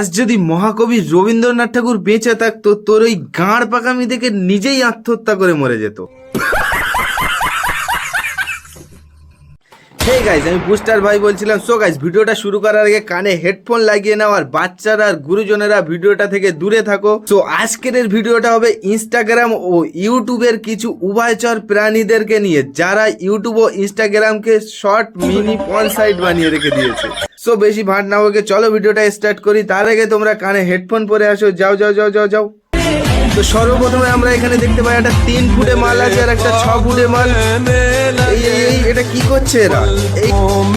আজ যদি মহাকবি রবীন্দ্রনাথ ঠাকুর বেঁচে থাকতো, তোর ওই গাঁড় পাকামি দেখে নিজেই আত্মহত্যা করে মরে যেত। হে গাইজ আমি বুস্টার ভাই বলছিলাম। সো গাইজ ভিডিওটা শুরু করার আগে কানে হেডফোন লাগিয়ে নাও আর বাচ্চারা আর গুরুজনেরা ভিডিওটা থেকে দূরে থাকো। সো আজকের ভিডিওটা হবে ইনস্টাগ্রাম ও ইউটিউবের কিছু উভয়চর প্রাণীদেরকে নিয়ে, যারা ইউটিউব ও ইনস্টাগ্রামকে শর্ট মিনি পন সাইট বানিয়ে রেখে দিয়েছে। সো বেশি ভাট না হোক চলো ভিডিওটা স্টার্ট করি। তার আগে তোমরা কানে হেডফোন পরে আসো। যাও যাও যাও যাও যাও। তো সর্বপ্রথমে আমরা এখানে দেখতে পাই একটা তিন ফুটে মাল আছে আর একটা ছ ফুটে মাল। এটা কি করছে এরা?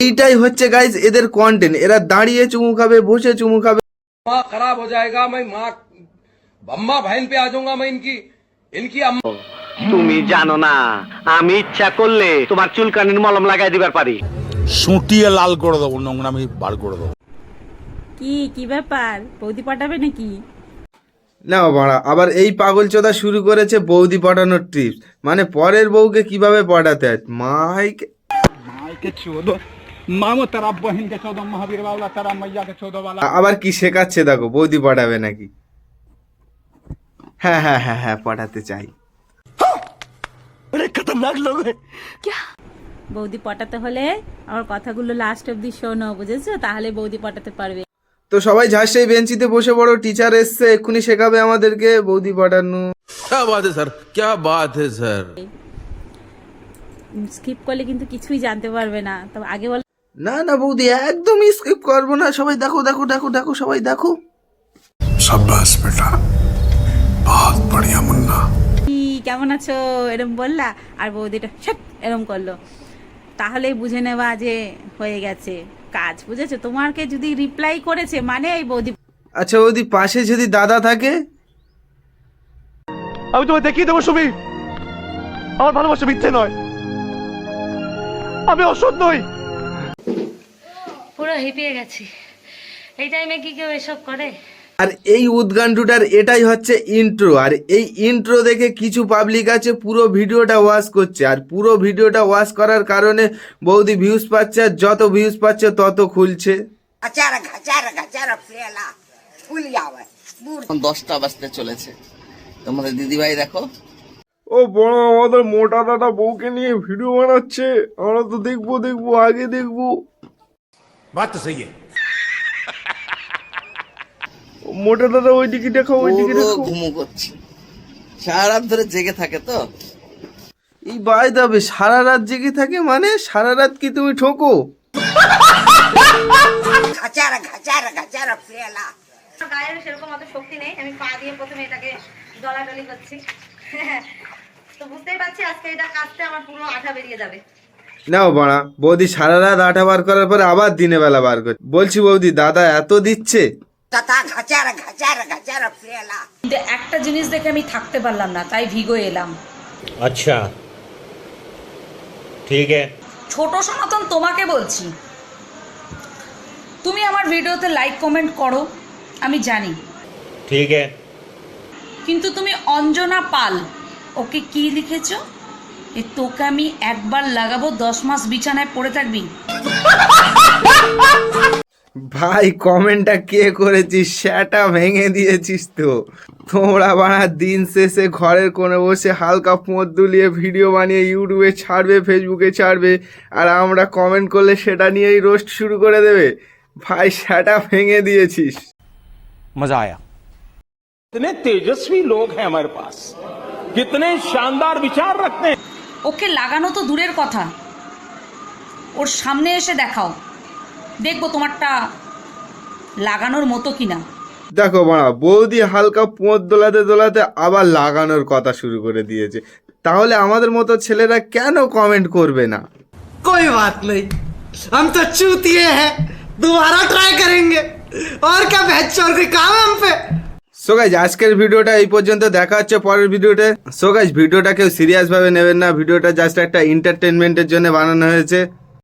এইটাই হচ্ছে গাইজ এদের কন্টেন্ট এরা দাঁড়িয়ে চুমু খাবে বসে চুমু খাবে। খারাপ হয়ে যায়গা মাই মা আম্মা ভাইন পে আজুঙ্গা মাই ইনকি ইনকি আম্মা। তুমি জানো না আমি ইচ্ছা করলে তোমার চুলকানির মলম লাগাই দিবার পারি। শুটিয়ে লাল করে দেবো নোংরামি বার করে দেবো। কি কি ব্যাপার? বৌদি পাঠাবে নাকি? নাও বাড়া। আবার এই পাগল চোদা শুরু করেছে বৌদি পটানোর ট্রিপ মানে পরের বউকে কীভাবে পটাতে হয়? মাইকে মাইকে চোদ। মামো তারা বহিনকে চোদ মহাবীর বাবলা তারা মাইয়াকে চোদ বালা। আবার কি শেখাচ্ছে দেখো বৌদি পটাবে নাকি? হ্যাঁ হ্যাঁ হ্যাঁ হ্যাঁ পটাতে চাই। আরে খতরনাক লোক বৌদি পটাতে হলে আমার কথাগুলো লাস্ট অব্দি শোনো বুঝেছ? তাহলে বৌদি পটাতে পারবে। তো সবাই ঝাঁসেই বেঞ্চিতে বসে পড়ো টিচার এসছে এক্ষুনি শেখাবে আমাদেরকে বৌদি পাঠানো। স্যার ক্যা বাত স্যার স্কিপ করলে কিন্তু কিছুই জানতে পারবে না। তবে আগে বল। না না বৌদি একদমই স্কিপ করব না। সবাই দেখো দেখো দেখো দেখো সবাই দেখো। সাব্বাস বেটা। বহুত বড়িয়া মুন্না। কেমন আছো? এরম বললা আর বৌদিটা সব এরম করল। তাহলেই বুঝে নেবা যে হয়ে গেছে। কাজ বুঝেছ? তোমাকে যদি রিপ্লাই করেছে মানে এই বৌদি আচ্ছা বৌদি পাশে যদি দাদা থাকে? আমি তোমায় দেখিয়ে দেবো সুমি। আমার ভালোবাসা মিথ্যে নয়। আমি অসৎ নই। পুরো হেঁপিয়ে গেছি। এই টাইমে কি কেউ এসব করে? আর এই উদ্গান্ডুটার এটাই হচ্ছে ইন্ট্রো আর এই ইন্ট্রো দেখে কিছু পাবলিক আছে পুরো ভিডিওটা ওয়াশ করছে। আর পুরো ভিডিওটা ওয়াশ করার কারণে বৌদি ভিউজ পাচ্ছে আর যত ভিউজ পাচ্ছে তত খুলছে। দশটা বাজতে চলেছে। তোমাদের দিদিভাই দেখো। ও বড় আমাদের মোটা দাদা বউকে নিয়ে ভিডিও বানাচ্ছে। আমরা তো দেখব দেখব আগে দেখব। বাচ্চা সেই মোটা দাদা ওইদিকে দেখো ওইদিকে দেখো। ঘুমু করছি। সারা রাত ধরে জেগে থাকে তো। এই বাই দাবে সারা রাত জেগে থাকে মানে সারা রাত কি তুমি ঠোকো? ঘাচারা ঘাচারা ঘাচারা ফেলা গায়ের সেরকম অত শক্তি নেই আমি পা দিয়ে প্রথমে এটাকে ডলাডলি করছি। তো বুঝতেই পারছি আজকে এটা কাটতে আমার পুরো আঠা বেরিয়ে যাবে। নাও বাড়া বৌদি সারা রাত আটা বার করার পরে আবার দিনে বেলা বার করছে। বলছি বৌদি দাদা এত দিচ্ছে? একটা জিনিস দেখে আমি থাকতে পারলাম না তাই ভিগো এলাম। আচ্ছা। ঠিক আছে ছোট সনাতন তোমাকে বলছি। তুমি আমার ভিডিওতে লাইক কমেন্ট করো আমি জানি। ঠিক আছে কিন্তু তুমি অঞ্জনা পাল ওকে কি লিখেছো? এ তোকে আমি একবার লাগাবো দশ মাস বিছানায় পড়ে থাকবি। ভাই কমেন্টটা কে করেছিস সেটা ভেঙে দিয়েছিস তো তোমরা বাড়া দিন শেষে ঘরের কোণে বসে হালকা পোঁত দুলিয়ে ভিডিও বানিয়ে ইউটিউবে ছাড়বে ফেসবুকে ছাড়বে আর আমরা কমেন্ট করলে সেটা নিয়েই রোস্ট শুরু করে দেবে ভাই সেটা ভেঙে দিয়েছিস मजा आया कितने तेजस्वी लोग हैं हमारे पास कितने शानदार विचार रखते हैं ওকে লাগানো তো দূরের কথা ওর সামনে এসে দেখাও দেখবো তোমারটা লাগানোর মতো কিনা দেখো বাড়া বৌদি হালকা পোঁত দোলাতে দোলাতে আবার লাগানোর কথা শুরু করে দিয়েছে তাহলে আমাদের মতো ছেলেরা কেন কমেন্ট করবে না कोई बात नहीं हम तो चूतिए हैं दोबारा ट्राई करेंगे और क्या भैंस चोर के काम है हम पे সো গাইজ আজকের ভিডিওটা এই পর্যন্ত দেখা হচ্ছে পরের ভিডিওতে সো গাইজ ভিডিওটা কেউ সিরিয়াস ভাবে নেবেন না ভিডিওটা জাস্ট একটা এন্টারটেনমেন্টের জন্য বানানো হয়েছে